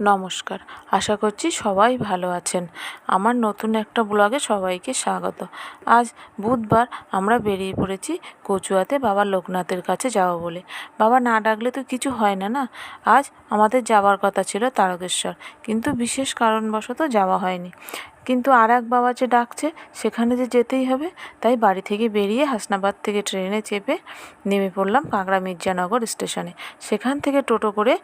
নমস্কার। আশা করছি সবাই ভালো আছেন। আমার নতুন একটা ব্লগে সবাইকে স্বাগত। আজ বুধবার আমরা বেরিয়ে পড়েছি কচুয়াতে বাবা লোকনাথের কাছে যাব বলে। বাবা না ডাকলে তো কিছু হয় না না? আজ আমাদের যাওয়ার কথা ছিল তারকেশ্বর, কিন্তু বিশেষ কারণবশত যাওয়া হয়নি। কিন্তু আর এক বাবা যে ডাকছে, সেখানে যে যেতেই হবে। তাই বাড়ি থেকে বেরিয়ে হাসনাবাদ থেকে ট্রেনে চেপে নেমে পড়লাম কাঁকড়া মির্জানগর স্টেশনে। সেখান থেকে টোটো করে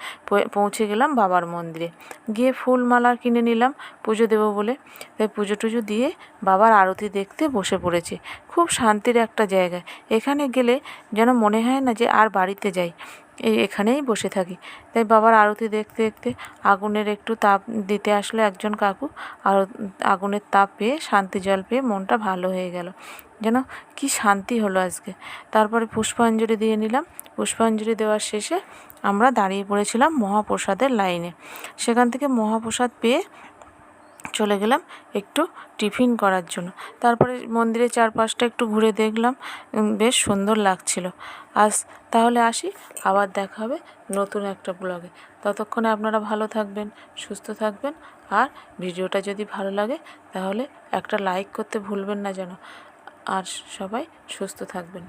পৌঁছে গেলাম বাবার মন্দিরে। গিয়ে ফুল মালা কিনে নিলাম পুজো দেবো বলে। তাই পুজো টুজো দিয়ে বাবার আরতি দেখতে বসে পড়েছি। খুব শান্তির একটা জায়গা এখানে গেলে যেন মনে হয় না যে আর বাড়িতে যাই। এখানেই বসে থাকি। তাই বাবার আরতি দেখতে দেখতে আগুনের একটু তাপ দিতে আসলো একজন কাকু। আর আগুনের তাপ পেয়ে শান্তি জল পেয়ে মনটা ভালো হয়ে গেল। যেন কি শান্তি হলো আজকে। তারপরে পুষ্পাঞ্জলি দিয়ে নিলাম। পুষ্পাঞ্জলি দেওয়ার শেষে আমরা দাঁড়িয়ে পড়েছিলাম মহাপ্রসাদের লাইনে। সেখান থেকে মহাপ্রসাদ পেয়ে চলে গেলাম একটু টিফিন করার জন্য। তারপরে মন্দিরের চারপাশটা একটু ঘুরে দেখলাম বেশ সুন্দর লাগছিল। আজ তাহলে আসি, আবার দেখা হবে নতুন একটা ব্লগে। ততক্ষণে আপনারা ভালো থাকবেন, সুস্থ থাকবেন, আর ভিডিওটা যদি ভালো লাগে তাহলে একটা লাইক করতে ভুলবেন না যেন। আর সবাই সুস্থ থাকবেন।